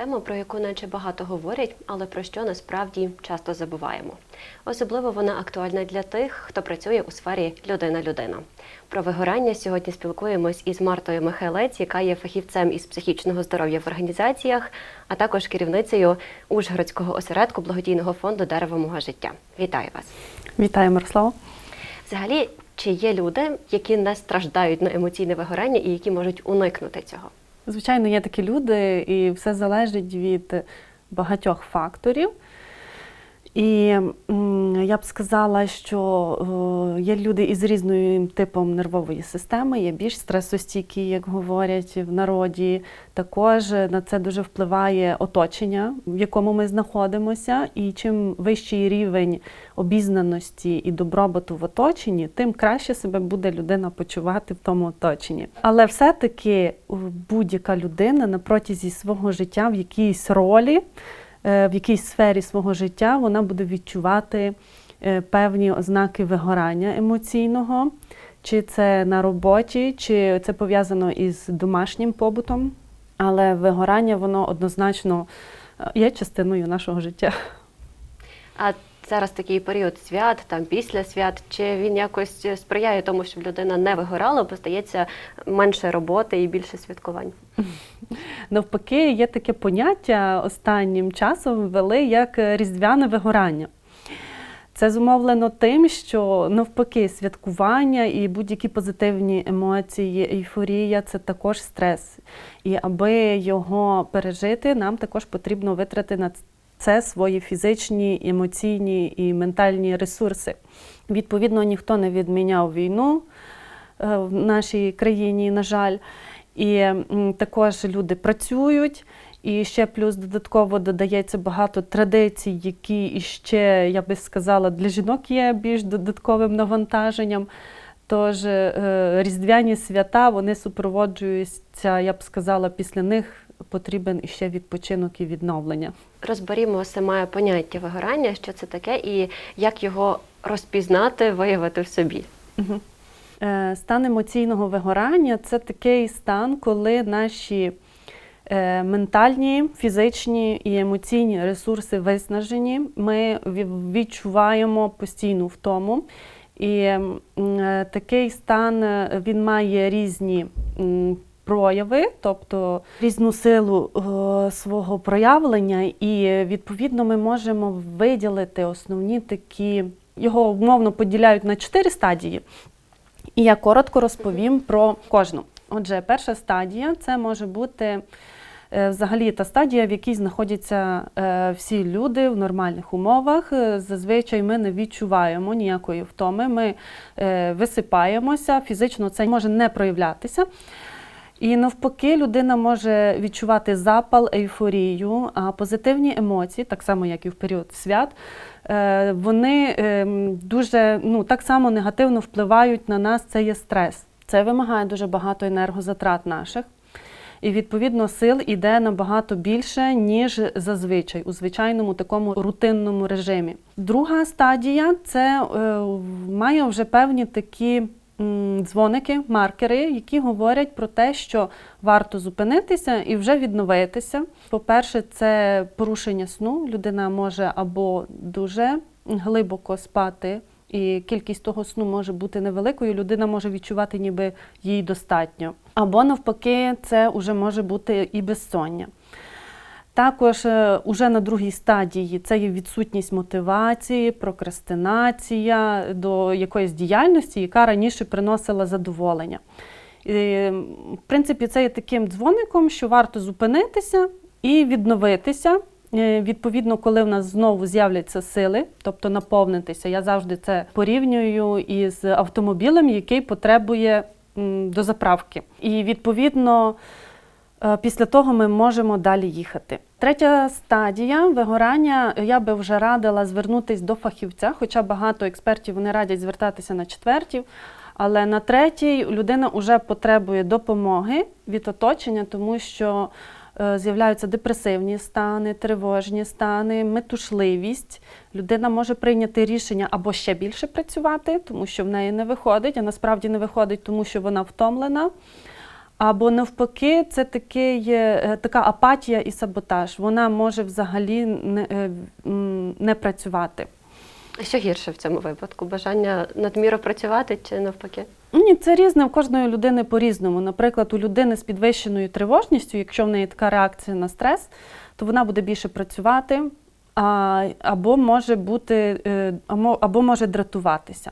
Тема, про яку наче багато говорять, але про що насправді часто забуваємо. Особливо вона актуальна для тих, хто працює у сфері людина-людина. Про вигорання сьогодні спілкуємось із Мартою Михайлець, яка є фахівцем із психічного здоров'я в організаціях, а також керівницею Ужгородського осередку благодійного фонду Дерево мого життя. Вітаю вас! Вітаю, Мирослава. Взагалі, чи є люди, які не страждають на емоційне вигорання і які можуть уникнути цього? Звичайно, є такі люди, і все залежить від багатьох факторів. І я б сказала, що е, є люди із різним типом нервової системи, є більш стресостійкі, як говорять в народі. Також на це дуже впливає оточення, в якому ми знаходимося. І чим вищий рівень обізнаності і добробуту в оточенні, тим краще себе буде людина почувати в тому оточенні. Але все-таки е, будь-яка людина на протязі свого життя в якійсь ролі е, в якійсь сфері свого життя вона буде відчувати е, певні ознаки вигорання емоційного, чи це на роботі, чи це пов'язано із домашнім побутом. Але вигорання воно однозначно е, є частиною нашого життя. А зараз такий період свят, там після свят, чи він якось сприяє тому, щоб людина не вигорала, бо стається менше роботи і більше святкувань? Навпаки, є таке поняття останнім часом ввели як різдвяне вигорання. Це зумовлено тим, що навпаки святкування і будь-які позитивні емоції, ейфорія це також стрес. І аби його пережити, нам також потрібно витрати на це свої фізичні, емоційні і ментальні ресурси. Відповідно, ніхто не відміняв війну е, в нашій країні, на жаль. І також люди працюють, і ще плюс додатково додається багато традицій, які іще, я би сказала, для жінок є більш додатковим навантаженням. Тож е, різдвяні свята вони супроводжуються, я б сказала, після них потрібен іще відпочинок і відновлення. Розберімо саме поняття вигорання, що це таке, і як його розпізнати, виявити в собі. Угу. Стан емоційного вигорання це такий стан, коли наші е, ментальні, фізичні і емоційні ресурси виснажені. Ми відчуваємо постійну втому. І е, такий стан він має різні прояви, тобто різну силу свого проявлення, і відповідно ми можемо виділити основні такі. Його умовно поділяють на чотири стадії. І я коротко розповім про кожну. Отже, перша стадія це може бути е, взагалі та стадія, в якій знаходяться е, всі люди в нормальних умовах. Е, Зазвичай ми не відчуваємо ніякої втоми, ми висипаємося, фізично це може не проявлятися. І навпаки, людина може відчувати запал, ейфорію, а позитивні емоції, так само як і в період свят, вони дуже ну, так само негативно впливають на нас. Це є стрес. Це вимагає дуже багато енергозатрат наших. І, відповідно, сил іде набагато більше, ніж зазвичай у звичайному такому рутинному режимі. Друга стадія це е, має вже певні такі дзвоники, маркери, які говорять про те, що варто зупинитися і вже відновитися. По-перше, це порушення сну. Людина може або дуже глибоко спати, і кількість того сну може бути невеликою. Людина може відчувати, ніби їй достатньо. Або навпаки, це вже може бути і безсоння. Також е, уже на другій стадії це є відсутність мотивації, прокрастинація до якоїсь діяльності, яка раніше приносила задоволення. І, В принципі, це є таким дзвоником, що варто зупинитися і відновитися. Е, Відповідно, коли в нас знову з'являться сили, тобто наповнитися, я завжди це порівнюю із автомобілем, який потребує до заправки. І відповідно. Е, після того ми можемо далі їхати. Третя стадія вигорання. Я би вже радила звернутися до фахівця, хоча багато експертів вони радять звертатися на четвертів. Але на третій людина вже потребує допомоги від оточення, тому що е, з'являються депресивні стани, тривожні стани, метушливість. Людина може прийняти рішення або ще більше працювати, тому що в неї не виходить, а насправді не виходить, тому що вона втомлена Або навпаки, це такий, е, така апатія і саботаж. Вона може взагалі не, е, не працювати. А що гірше в цьому випадку? Бажання надміру працювати чи навпаки? Ні, це різне в кожної людини по-різному. Наприклад, у людини з підвищеною тривожністю, якщо в неї така реакція на стрес, то вона буде більше працювати, а, або може бути, е, або може дратуватися.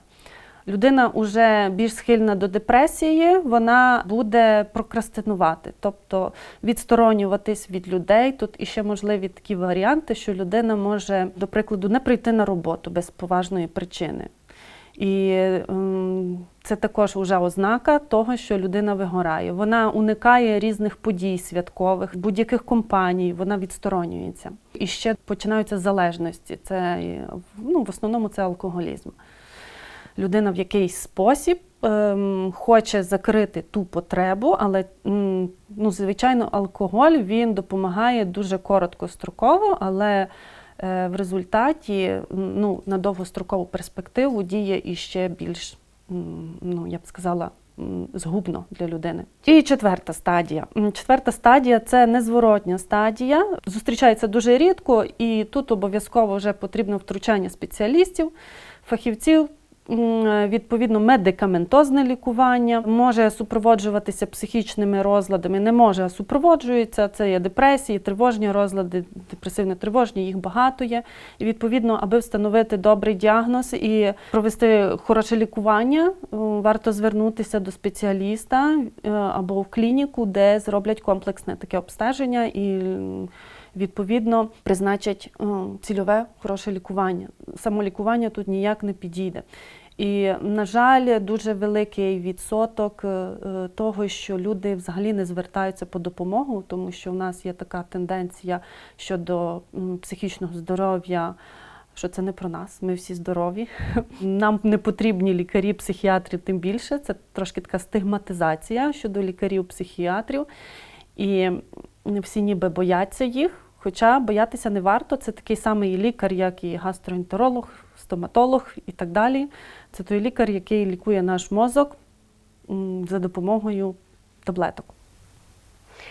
Людина вже більш схильна до депресії, вона буде прокрастинувати, тобто відсторонюватись від людей. Тут іще можливі такі варіанти, що людина може, до прикладу, не прийти на роботу без поважної причини. І ем, це також вже ознака того, що людина вигорає. Вона уникає різних подій святкових, будь-яких компаній, вона відсторонюється. І ще починаються залежності. Це ну, в основному це алкоголізм. Людина в якийсь спосіб ем, хоче закрити ту потребу, але м, ну, звичайно, алкоголь він допомагає дуже короткостроково, але е, в результаті ну, на довгострокову перспективу діє іще більш, м, ну, я б сказала, згубно для людини. І четверта стадія. Четверта стадія це незворотня стадія. Зустрічається дуже рідко, і тут обов'язково вже потрібно втручання спеціалістів, фахівців. Відповідно, медикаментозне лікування може супроводжуватися психічними розладами, не може, а супроводжується. Це є депресії, тривожні розлади, депресивно-тривожні, їх багато є. І відповідно, аби встановити добрий діагноз і провести хороше лікування, е, варто звернутися до спеціаліста е, або в клініку, де зроблять комплексне таке обстеження і відповідно призначать е, цільове хороше лікування. Самолікування тут ніяк не підійде. І, на жаль, дуже великий відсоток е, е, того, що люди взагалі не звертаються по допомогу, тому що в нас є така тенденція щодо психічного здоров'я. Що це не про нас, ми всі здорові. Нам не потрібні лікарі, психіатри, тим більше. Це трошки така стигматизація щодо лікарів-психіатрів. І всі ніби бояться їх. Хоча боятися не варто. Це такий самий лікар, як і гастроентеролог, стоматолог і так далі. Це той лікар, який лікує наш мозок за допомогою таблеток.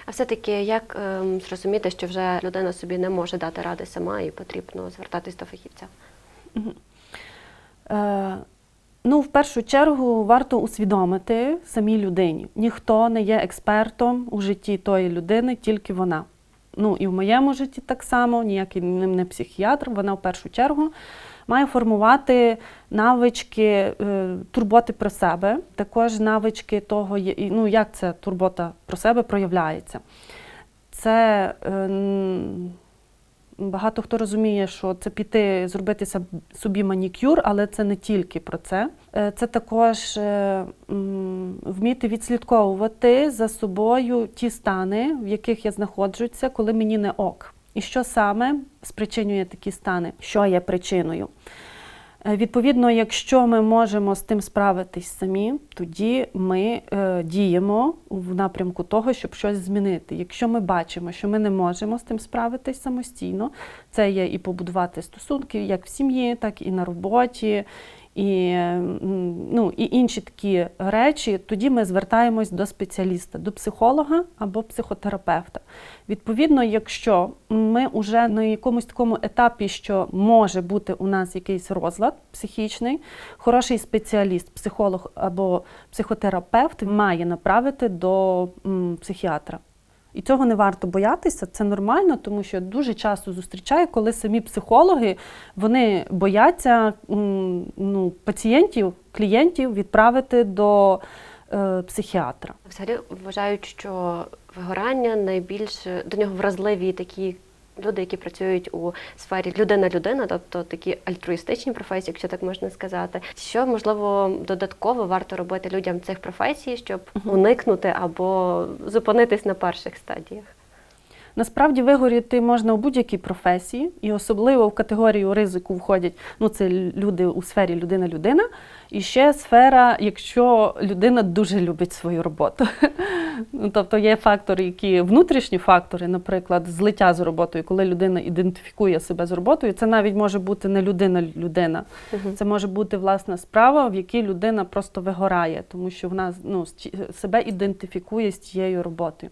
А все-таки як ем, зрозуміти, що вже людина собі не може дати ради сама і потрібно звертатись до фахівця? Е, ну, в першу чергу варто усвідомити самій людині. Ніхто не є експертом у житті тої людини, тільки вона. Ну і в моєму житті так само, ніякий не психіатр, вона в першу чергу має формувати навички е, турботи про себе, також навички того, ну, як ця турбота про себе проявляється. Це е, Багато хто розуміє, що це піти зробити собі манікюр, але це не тільки про це. Е, Це також е, вміти відслідковувати за собою ті стани, в яких я знаходжуся, коли мені не ок. І що саме спричинює такі стани? Що є причиною? Е, Відповідно, якщо ми можемо з тим справитись самі, тоді ми е, діємо в напрямку того, щоб щось змінити. Якщо ми бачимо, що ми не можемо з тим справитись самостійно, це є і побудувати стосунки як в сім'ї, так і на роботі. І, ну, і інші такі речі, тоді ми звертаємось до спеціаліста, до психолога або психотерапевта. Відповідно, якщо ми вже на якомусь такому етапі, що може бути у нас якийсь розлад психічний, хороший спеціаліст, психолог або психотерапевт має направити до психіатра. І цього не варто боятися, це нормально, тому що дуже часто зустрічаю, коли самі психологи вони бояться ну, пацієнтів, клієнтів відправити до е, психіатра. Взагалі вважають, що вигорання найбільш до нього вразливі такі люди, які працюють у сфері людина-людина, тобто такі альтруїстичні професії, якщо так можна сказати. Що можливо додатково варто робити людям цих професій, щоб уникнути або зупинитись на перших стадіях? Насправді вигоріти можна у будь-якій професії, і особливо в категорію ризику входять ну, це люди у сфері людина-людина. І ще сфера, якщо людина дуже любить свою роботу. Ну, тобто є фактори, які внутрішні фактори, наприклад, злиття з роботою, коли людина ідентифікує себе з роботою, це навіть може бути не людина-людина. Це може бути власна справа, в якій людина просто вигорає, тому що вона ну, себе ідентифікує з тією роботою.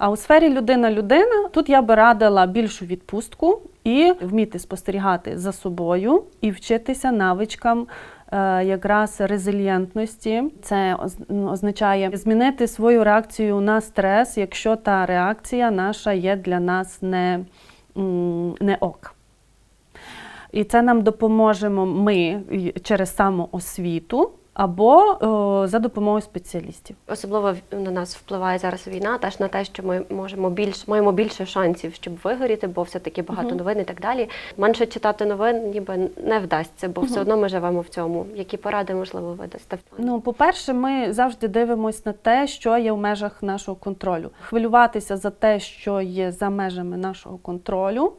А у сфері людина-людина тут я би радила більшу відпустку і вміти спостерігати за собою і вчитися навичкам. е, Якраз резильєнтності це ну, означає змінити свою реакцію на стрес, якщо та реакція наша є для нас не, не ок. І це нам допоможемо ми через самоосвіту або о, за допомогою спеціалістів. Особливо на нас впливає зараз війна, теж на те, що ми можемо більш маємо більше шансів, щоб вигоріти, бо все таки багато новин і так далі. Менше читати новин ніби не вдасться, бо все одно ми живемо в цьому. Які поради можливо ви дасте? Ну, по-перше, ми завжди дивимося на те, що є в межах нашого контролю. Хвилюватися за те, що є за межами нашого контролю.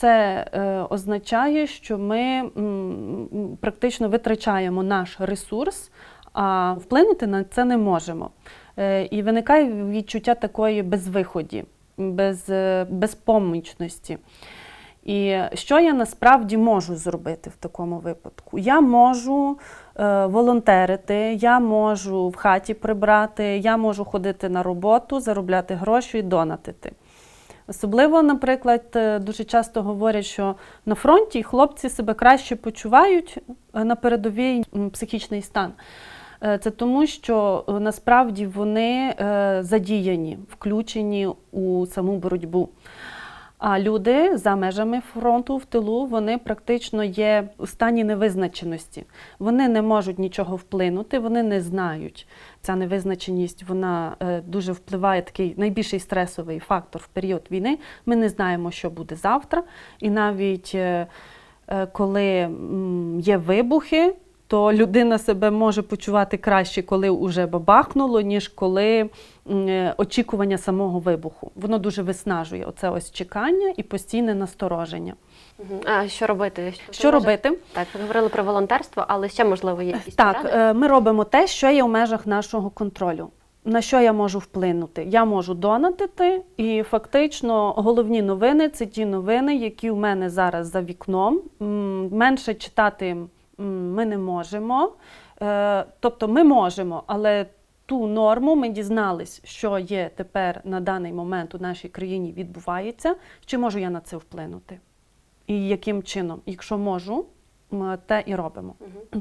Це е, означає, що ми практично витрачаємо наш ресурс, а вплинути на це не можемо. Е, і виникає відчуття такої безвиході, без, е, безпомічності. І що я насправді можу зробити в такому випадку? Я можу волонтерити, я можу в хаті прибрати, я можу ходити на роботу, заробляти гроші і донатити. Особливо, наприклад, е, дуже часто говорять, що на фронті хлопці себе краще почувають е, на передовій психічний стан. Е, Це тому, що насправді вони задіяні, включені у саму боротьбу. А люди за межами фронту в тилу вони практично є у стані невизначеності. Вони не можуть нічого вплинути, вони не знають. Ця невизначеність вона е, дуже впливає такий найбільший стресовий фактор в період війни. Ми не знаємо, що буде завтра. І навіть е, е, коли є вибухи, то людина себе може почувати краще, коли вже бабахнуло, ніж коли е, очікування самого вибуху. Воно дуже виснажує оце ось чекання і постійне настороження. А що робити? Що ви робити? Так, ви говорили про волонтерство, але ще можливо є якісь Так, поради? е, ми робимо те, що є в межах нашого контролю. На що я можу вплинути? Я можу донатити, і фактично головні новини це ті новини, які в мене зараз за вікном. Менше читати ми не можемо. Е, Тобто ми можемо, але ту норму ми дізнались, що є тепер на даний момент у нашій країні відбувається. Чи можу я на це вплинути? І яким чином? Якщо можу, м, те і робимо.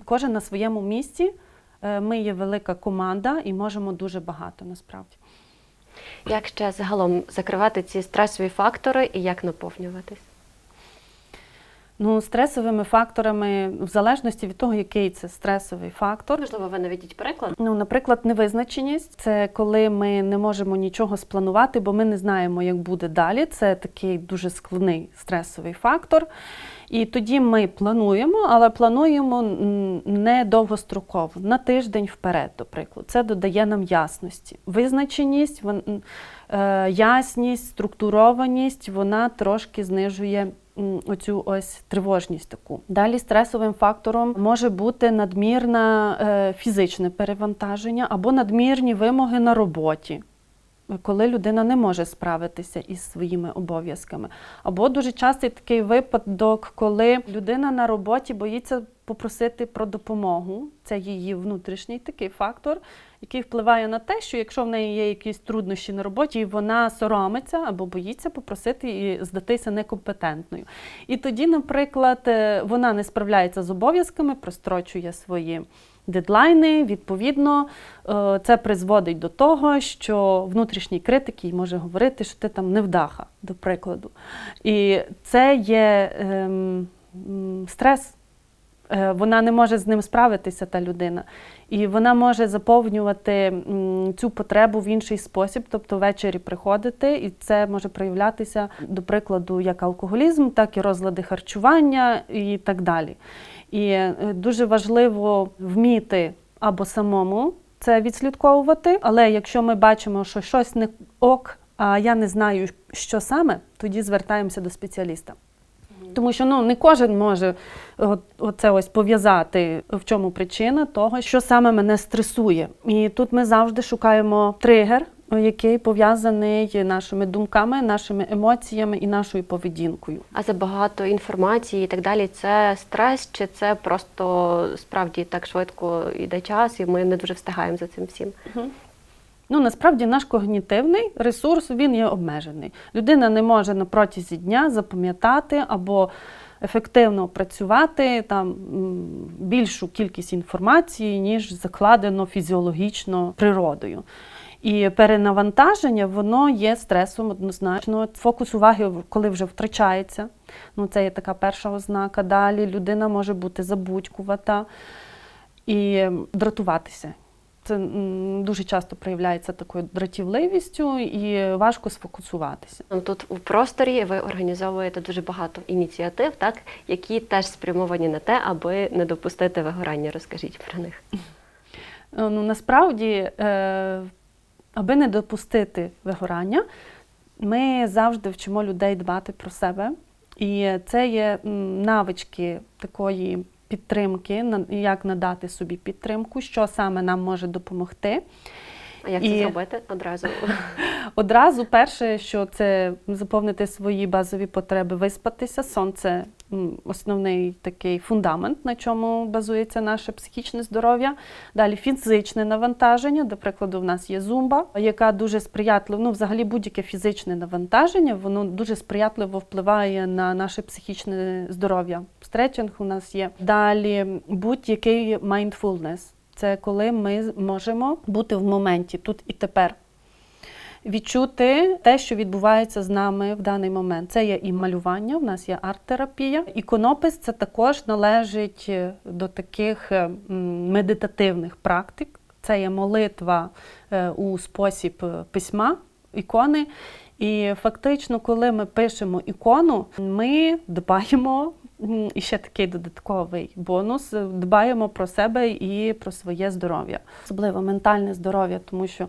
Кожен на своєму місці. Е, Ми є велика команда і можемо дуже багато насправді. Як ще загалом закривати ці стресові фактори і як наповнюватись? Ну, стресовими факторами, в залежності від того, який це стресовий фактор. Можливо, ви наведіть приклад. Ну, наприклад, невизначеність це коли ми не можемо нічого спланувати, бо ми не знаємо, як буде далі. Це такий дуже складний стресовий фактор. І тоді ми плануємо, але плануємо не довгостроково, на тиждень вперед, до прикладу. Це додає нам ясності. Визначеність, е, ясність, структурованість, вона трошки знижує оцю ось тривожність таку. Далі стресовим фактором може бути надмірне фізичне перевантаження або надмірні вимоги на роботі. Коли людина не може справитися із своїми обов'язками. Або дуже частий такий випадок, коли людина на роботі боїться попросити про допомогу. Це її внутрішній такий фактор, який впливає на те, що якщо в неї є якісь труднощі на роботі, вона соромиться або боїться попросити і здатися некомпетентною. І тоді, наприклад, е, вона не справляється з обов'язками, прострочує свої дедлайни. Відповідно, е, це призводить до того, що внутрішній критик їй може говорити, що ти там невдаха, до прикладу. І це є ем, стрес. Е, Вона не може з ним справитися, та людина. І вона може заповнювати цю потребу в інший спосіб, тобто ввечері приходити, і це може проявлятися, до прикладу, як алкоголізм, так і розлади харчування і так далі. І е, дуже важливо вміти або самому це відслідковувати, але якщо ми бачимо, що щось не ок, а я не знаю, що саме, тоді звертаємося до спеціаліста. Тому що ну, не кожен може оце ось пов'язати, в чому причина того, що саме мене стресує. І тут ми завжди шукаємо тригер, який пов'язаний нашими думками, нашими емоціями і нашою поведінкою. А забагато інформації і так далі. Це стрес, чи це просто справді так швидко йде час, і ми не дуже встигаємо за цим всім. Ну, насправді наш когнітивний ресурс він є обмежений. Людина не може на протязі дня запам'ятати або ефективно працювати там більшу кількість інформації, ніж закладено фізіологічно природою. І перенавантаження воно є стресом однозначно. Фокус уваги, коли вже втрачається. Ну, це є така перша ознака. Далі людина може бути забудькувата і дратуватися. Це дуже часто проявляється такою дратівливістю і важко сфокусуватися. Ну, Тут у просторі ви організовуєте дуже багато ініціатив, так які теж спрямовані на те, аби не допустити вигорання. Розкажіть про них. Е, Ну, насправді, е, аби не допустити вигорання, ми завжди вчимо людей дбати про себе. І це є навички такої підтримки, як надати собі підтримку, що саме нам може допомогти. А як І- це зробити одразу? Одразу перше, що це заповнити свої базові потреби, виспатися. Сон це м, основний такий фундамент, на чому базується наше психічне здоров'я. Далі фізичне навантаження. До прикладу, в нас є зумба, яка дуже сприятливо, ну взагалі будь-яке фізичне навантаження, воно дуже сприятливо впливає на наше психічне здоров'я. Стретчинг у нас є. Далі будь-який mindfulness. Це коли ми можемо бути в моменті тут і тепер відчути те, що відбувається з нами в даний момент. Це є і малювання, в нас є арт-терапія. Іконопис це також належить е, до таких е, медитативних практик. Це є молитва е, у спосіб письма, ікони. І фактично, коли ми пишемо ікону, ми дбаємо. І ще такий додатковий бонус: дбаємо про себе і про своє здоров'я, особливо ментальне здоров'я, тому що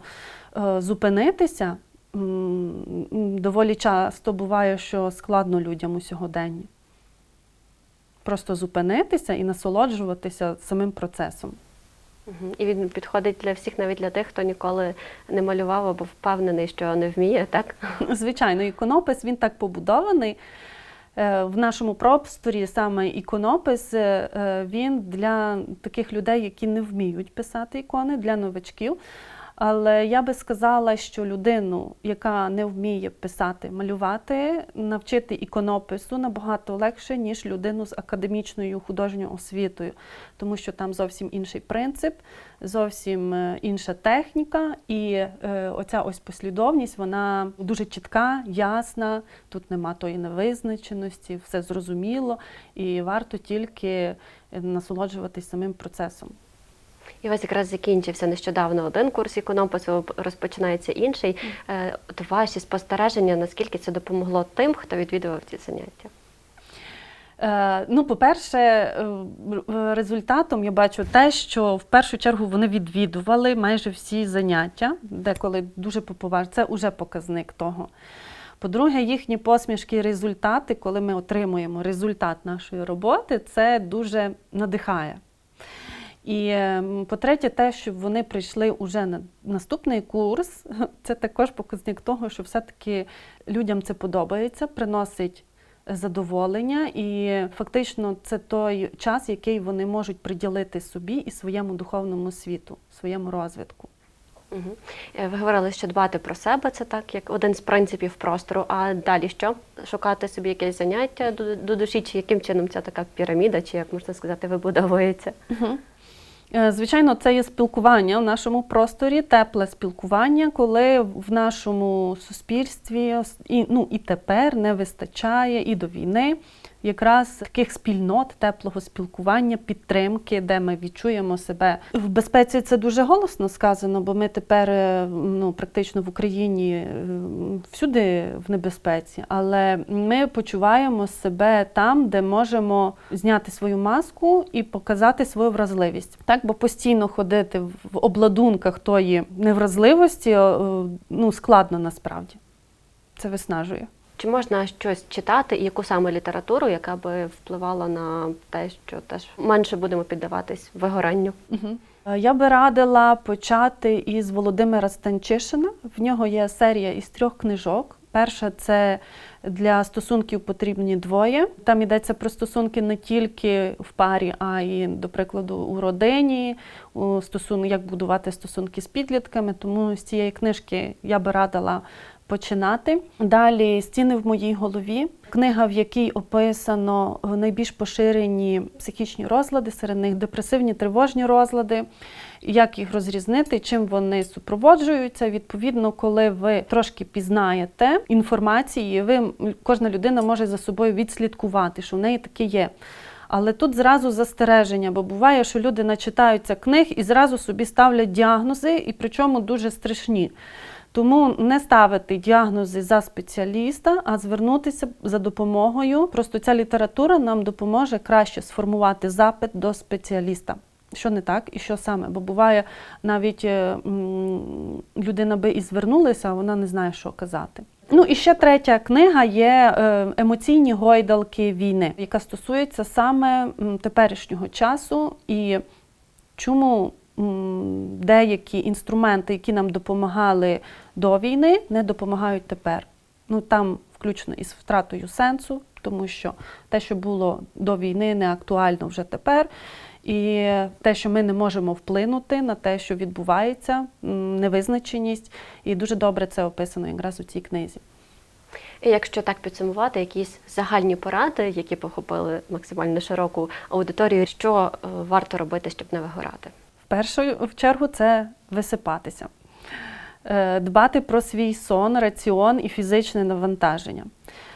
е, зупинитися доволі часто буває, що складно людям у сьогоденні. Просто зупинитися і насолоджуватися самим процесом. І він підходить для всіх, навіть для тих, хто ніколи не малював або впевнений, що не вміє, так? Звичайно, іконопис він так побудований. Е, В нашому просторі саме іконопис е, він для таких людей, які не вміють писати ікони, для новачків. Але я би сказала, що людину, яка не вміє писати, малювати, навчити іконопису набагато легше, ніж людину з академічною художньою освітою, тому що там зовсім інший принцип, зовсім е, інша техніка, і е, оця ось послідовність, вона дуже чітка, ясна. Тут нема тої невизначеності, все зрозуміло, і варто тільки насолоджуватись самим процесом. І у вас якраз закінчився нещодавно один курс іконопису, розпочинається інший. Е, От ваші спостереження, наскільки це допомогло тим, хто відвідував ці заняття? Е, Ну, по-перше, е, результатом я бачу те, що в першу чергу вони відвідували майже всі заняття, деколи дуже поповажно. Це вже показник того. По-друге, їхні посмішки і результати, коли ми отримуємо результат нашої роботи, це дуже надихає. І ем, по-третє, те, що вони прийшли уже на наступний курс, це також показник того, що все-таки людям це подобається, приносить задоволення, і фактично це той час, який вони можуть приділити собі і своєму духовному світу, своєму розвитку. Угу. Ви говорили, що дбати про себе це так, як один з принципів простору. А далі що? Шукати собі якесь заняття до, до душі, чи яким чином ця така піраміда, чи як можна сказати, вибудовується? Е, Звичайно, це є спілкування в нашому просторі, тепле спілкування, коли в нашому суспільстві і, ну, і тепер не вистачає і до війни якраз таких спільнот, теплого спілкування, підтримки, де ми відчуємо себе в безпеці. Це дуже голосно сказано, бо ми тепер е, ну, практично в Україні е, всюди в небезпеці, але ми почуваємо себе там, де можемо зняти свою маску і показати свою вразливість. Так, бо постійно ходити в обладунках тої невразливості ну, складно насправді. це виснажує. Чи можна щось читати, і яку саме літературу, яка би впливала на те, що теж менше будемо піддаватись вигоранню? Угу. Я би радила почати із Володимира Станчишина. В нього є серія із трьох книжок. Перша це для стосунків потрібні двоє. Там йдеться про стосунки не тільки в парі, а й, до прикладу, у родині, у стосун... як будувати стосунки з підлітками. Тому з цієї книжки я би радила починати. Далі стіни в моїй голові. Книга, в якій описано найбільш поширені психічні розлади, серед них депресивні тривожні розлади, як їх розрізнити, чим вони супроводжуються. Відповідно, коли ви трошки пізнаєте інформації, ви кожна людина може за собою відслідкувати, що в неї таке є. Але тут зразу застереження, бо буває, що люди начитаються книг і зразу собі ставлять діагнози, і причому дуже страшні. Тому не ставити діагнози за спеціаліста, а звернутися за допомогою. Просто ця література нам допоможе краще сформувати запит до спеціаліста. Що не так і що саме? Бо буває навіть е, людина би і звернулася, а вона не знає, що казати. Ну і ще третя книга є е, емоційні гойдалки війни, яка стосується саме теперішнього часу і чому деякі інструменти, які нам допомагали до війни, не допомагають тепер. Ну там включно із втратою сенсу, тому що те, що було до війни, не актуально вже тепер. І те, що ми не можемо вплинути на те, що відбувається, невизначеність, і дуже добре це описано якраз у цій книзі. І якщо так підсумувати, якісь загальні поради, які похопили максимально широку аудиторію, що е, варто робити, щоб не вигорати? Першу чергу це висипатися, Е, дбати про свій сон, раціон і фізичне навантаження.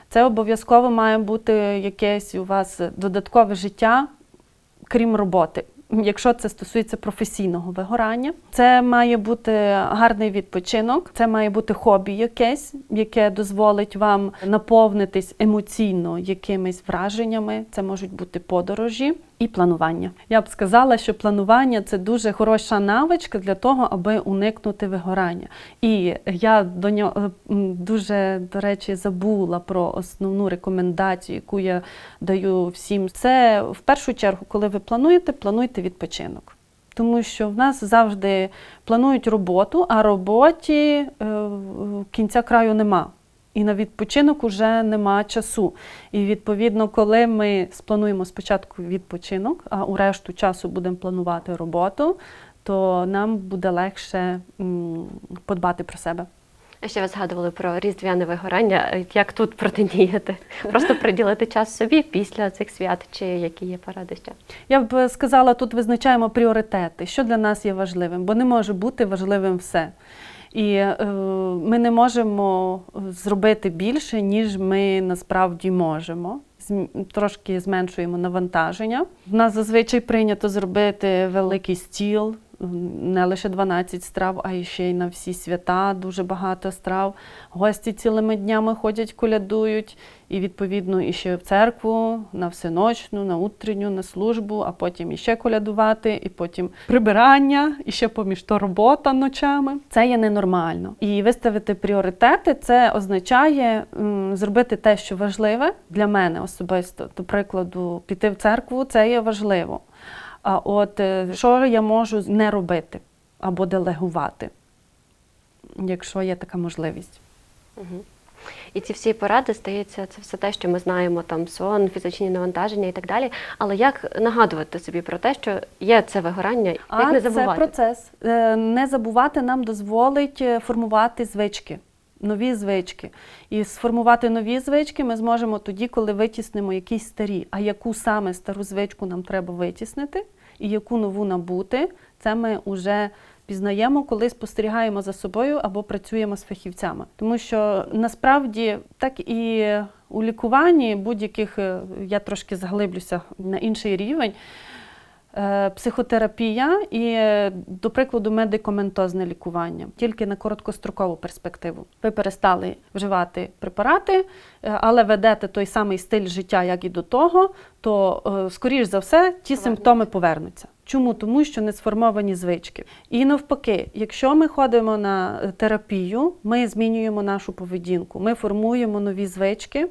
Це обов'язково має бути якесь у вас додаткове життя, крім роботи. Якщо це стосується професійного вигорання, це має бути гарний відпочинок, це має бути хобі якесь, яке дозволить вам наповнитись емоційно якимись враженнями. Це можуть бути подорожі і планування. Я б сказала, що планування це дуже хороша навичка для того, аби уникнути вигорання. І я до нього дуже, до речі, забула про основну рекомендацію, яку я даю всім. Це в першу чергу, коли ви плануєте, плануйте відпочинок. Тому що в нас завжди планують роботу, а роботі е, кінця краю нема. І на відпочинок уже нема часу. І відповідно, коли ми сплануємо спочатку відпочинок, а у решту часу будемо планувати роботу, то нам буде легше подбати про себе. А ще ви згадували про різдвяне вигорання. Як тут протидіяти? Просто приділити час собі після цих свят, чи які є поради ще? Я б сказала, тут визначаємо пріоритети, що для нас є важливим, бо не може бути важливим все. І е, ми не можемо зробити більше, ніж ми насправді можемо. Трошки зменшуємо навантаження. У нас зазвичай прийнято зробити великий стіл, не лише 12 страв, а й ще й на всі свята дуже багато страв. Гості цілими днями ходять, колядують, і відповідно і ще в церкву, на всеночну, на утренню, на службу, а потім іще колядувати, і потім прибирання, і ще поміж то робота ночами. Це є ненормально. І виставити пріоритети це означає м, зробити те, що важливе для мене особисто. До прикладу, піти в церкву це є важливо. А от е, що я можу не робити або делегувати, якщо є така можливість. Угу. І ці всі поради, здається, це все те, що ми знаємо, там сон, фізичні навантаження і так далі. Але як нагадувати собі про те, що є це вигорання, як А не це процес. Е, Не забувати нам дозволить е, формувати звички, нові звички. І сформувати нові звички ми зможемо тоді, коли витіснимо якісь старі. А яку саме стару звичку нам треба витіснити і яку нову набути, це ми вже пізнаємо, коли спостерігаємо за собою або працюємо з фахівцями. Тому що насправді так і у лікуванні будь-яких, е, я трошки заглиблюся на інший рівень. Е, Психотерапія і, е, до прикладу, медикаментозне лікування тільки на короткострокову перспективу. Ви перестали вживати препарати, е, але ведете той самий стиль життя, як і до того, то, скоріш за все, ті симптоми повернуться. Чому? Тому що не сформовані звички. І навпаки, якщо ми ходимо на терапію, ми змінюємо нашу поведінку, ми формуємо нові звички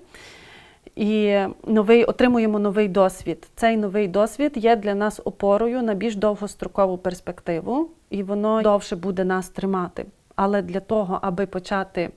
і новий, отримуємо новий досвід. Цей новий досвід є для нас опорою на більш довгострокову перспективу, і воно довше буде нас тримати. Але для того, аби почати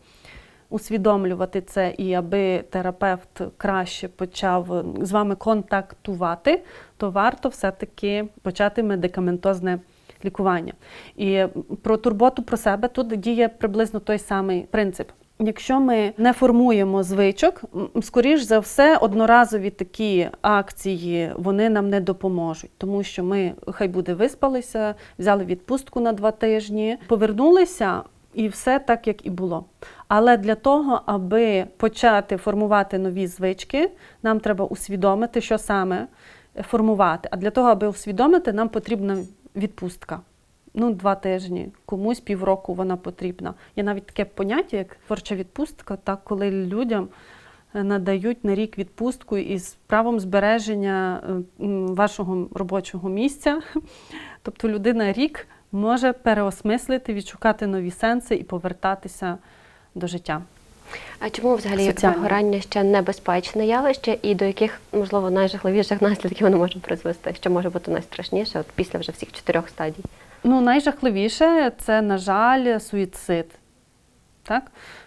усвідомлювати це і аби терапевт краще почав з вами контактувати, то варто все-таки почати медикаментозне лікування. І про турботу про себе тут діє приблизно той самий принцип. Якщо ми не формуємо звичок, скоріш за все, одноразові такі акції вони нам не допоможуть, тому що ми хай буде виспалися, взяли відпустку на два тижні, повернулися. І все так, як і було. Але для того, аби почати формувати нові звички, нам треба усвідомити, що саме формувати. А для того, аби усвідомити, нам потрібна відпустка. Ну, два тижні, комусь півроку вона потрібна. Є навіть таке поняття, як творча відпустка, так, коли людям е, надають на рік відпустку із правом збереження е, вашого робочого місця. Тобто людина рік може переосмислити, відшукати нові сенси і повертатися до життя. А чому взагалі Соціально. вигорання ще небезпечне явище, і до яких, можливо, найжахливіших наслідків воно може призвести? Що може бути найстрашніше от після вже всіх чотирьох стадій? Ну, найжахливіше це, на жаль, суїцид. Так?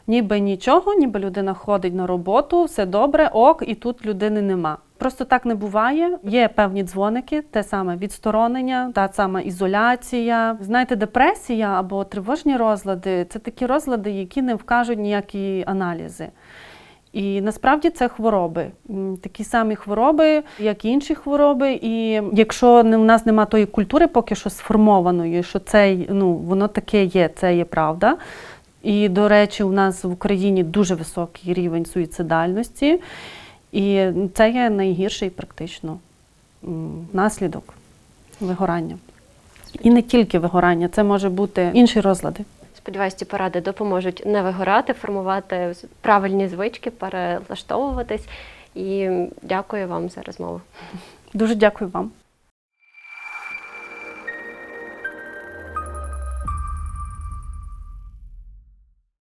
Ніби нічого, ніби людина ходить на роботу, все добре, ок, і тут людини нема. Просто так не буває. Є певні дзвоники, те саме відсторонення, та сама ізоляція. Знаєте, депресія або тривожні розлади це такі розлади, які не вкажуть ніякі аналізи. І насправді це хвороби, такі самі хвороби, як і інші хвороби. І якщо у нас немає тої культури поки що сформованої, що це ну, воно таке є, це є правда. І, до речі, у нас в Україні дуже високий рівень суїцидальності, і це є найгірший практично наслідок вигорання. І не тільки вигорання, це може бути інші розлади. Сподіваюсь, ці поради допоможуть не вигорати, формувати правильні звички, перелаштовуватись. І дякую вам за розмову. Дуже дякую вам.